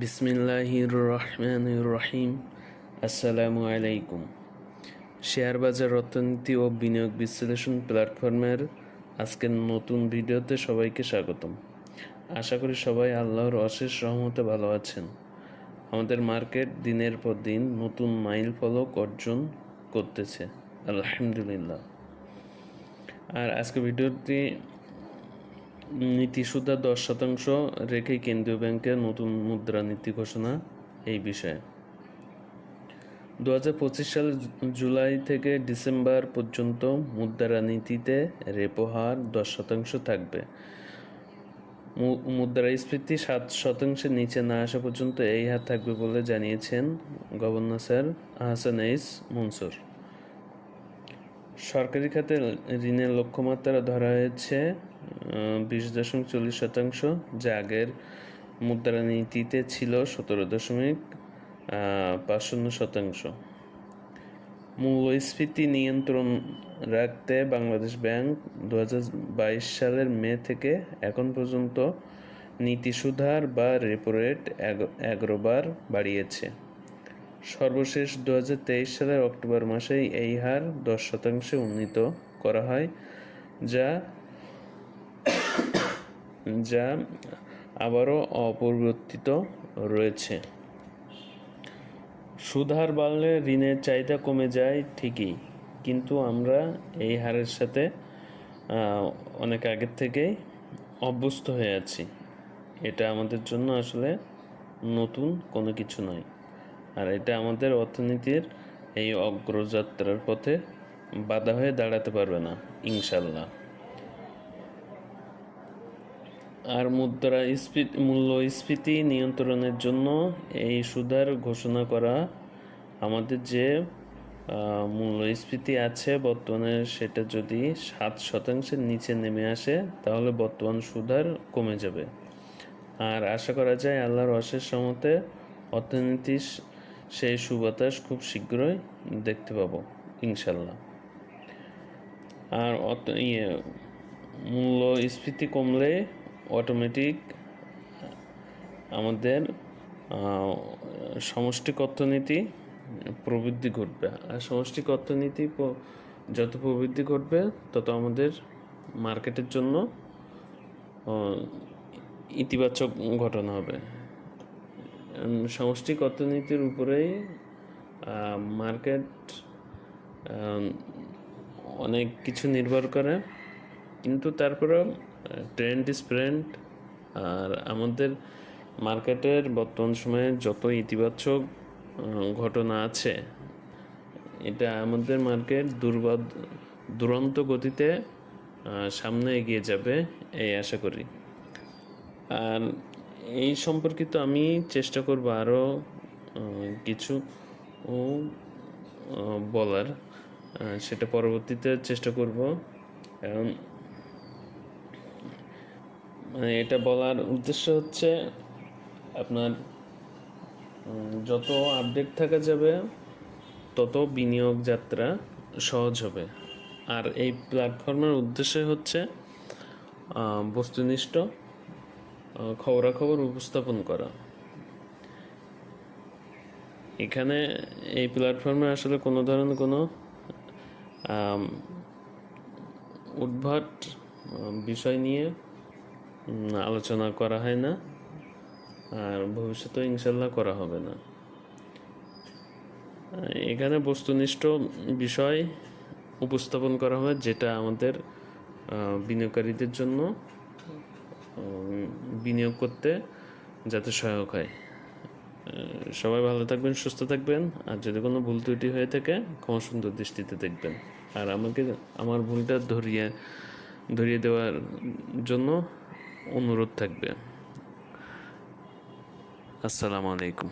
বিসমিল্লাহির রহমানির রহিম আসসালামু আলাইকুম শেয়ার বাজার অর্থনীতি ও বিনিয়োগ বিশ্লেষণ প্ল্যাটফর্মের আজকের নতুন ভিডিওতে সবাইকে স্বাগতম। আশা করি সবাই আল্লাহর অশেষ রহমতে ভালো আছেন। আমাদের মার্কেট দিনের পর দিন নতুন মাইল ফলক অর্জন করতেছে। আলহামদুলিল্লাহ। আর আজকে ভিডিওটি নীতি সুদা দশ শতাংশ রেখে কেন্দ্রীয় ব্যাংকের নতুন মুদ্রা নীতি ঘোষণা এই বিষয়ে। দু হাজার পঁচিশ সালের জুলাই থেকে ডিসেম্বর পর্যন্ত মুদ্রানীতিতে রেপো হার দশ শতাংশ থাকবে। মুদ্রাস্ফীতি সাত শতাংশের নিচে না আসা পর্যন্ত এই হার থাকবে বলে জানিয়েছেন governor sir Ahsan H Mansur. সরকারি খাতে ঋণের লক্ষ্যমাত্রা ধরা হয়েছে বিশ দশমিক চল্লিশ শতাংশ যা আগের মুদ্রানীতিতে ছিল সতেরো দশমিক আহ, পাঁচ শূন্য শতাংশ। মূল্যস্ফীতি নিয়ন্ত্রণ রাখতে বাংলাদেশ ব্যাংক দু সালের মে থেকে এখন পর্যন্ত নীতি সুধার বা রেপো রেট এগারো বার বাড়িয়েছে। সর্বশেষ দু হাজার তেইশ সালের অক্টোবর মাসেই এই হার দশ শতাংশে উন্নীত করা হয়, যা যা আবারও অপরিবর্তিত রয়েছে। সুধার বাড়লে ঋণের চাহিদা কমে যায় ঠিকই, কিন্তু আমরা এই হারের সাথে অনেক আগের থেকেই অভ্যস্ত হয়ে আছি। এটা আমাদের জন্য আসলে নতুন কোনো কিছু নয়। আর এটা আমাদের অর্থনীতির এই অগ্রযাত্রার পথে বাধা হয়ে দাঁড়াতে পারবে না ইনশাল্লাহ আর মুদ্রা স্ফীতি মূল্যস্ফীতি নিয়ন্ত্রণের জন্য এই সুধার ঘোষণা করা, আমাদের যে মূল্যস্ফীতি আছে বর্তমানে সেটা যদি সাত শতাংশের নিচে নেমে আসে, তাহলে বর্তমান সুধার কমে যাবে। আর আশা করা যায় আল্লাহর অশেষ সমতে অর্থনীতি সেই সুবাতাস খুব শীঘ্রই দেখতে পাবো, ইনশাল্লাহ। আর অত ইয়ে মূল্যস্ফীতি কমলে অটোমেটিক আমাদের সমষ্টিক অর্থনীতি প্রবৃদ্ধি ঘটবে। আর সমষ্টিক অর্থনীতি যত প্রবৃদ্ধি ঘটবে, তত আমাদের মার্কেটের জন্য ইতিবাচক ঘটনা হবে। সমষ্টিক অর্থনীতির উপরেই মার্কেট অনেক কিছু নির্ভর করে। কিন্তু তারপরে ট্রেন্ড ইজ ট্রেন্ড আর আমাদের মার্কেটের বর্তমান সময়ে যত ইতিবাচক ঘটনা আছে, এটা আমাদের মার্কেট দুর্বাদ, দুরন্ত গতিতে সামনে এগিয়ে যাবে, এই আশা করি। আর এই সম্পর্কিত আমি চেষ্টা করব আরও কিছু ও, বলার। সেটা পরবর্তীতে চেষ্টা করব। কারণ মানে এটা বলার উদ্দেশ্য হচ্ছে আপনার যত আপডেট থাকা যাবে তত বিনিয়োগ যাত্রা সহজ হবে। আর এই প্ল্যাটফর্মের উদ্দেশ্য হচ্ছে বস্তুনিষ্ঠ খবরাখবর উপস্থাপন করা এখানে এই প্ল্যাটফর্মে আসলে কোনো ধরনের কোনো উদ্ভট বিষয় নিয়ে আলোচনা করা হয় না আর ভবিষ্যতে ইনশাল্লাহ করা হবে না এখানে বস্তুনিষ্ঠ বিষয় উপস্থাপন করা হয় যেটা আমাদের বিনিয়োগকারীদের জন্য বিনিয়োগ করতে যাতে সহায়ক হয়। সবাই ভালো থাকবেন, সুস্থ থাকবেন, আর যদি কোনো ভুল ত্রুটি হয়ে থাকে, ক্ষমা সুন্দর দৃষ্টিতে দেখবেন। আর আমাকে, আমার ভুলটা ধরিয়ে ধরিয়ে দেওয়ার জন্য অনুরোধ থাকবে। আসসালামু আলাইকুম।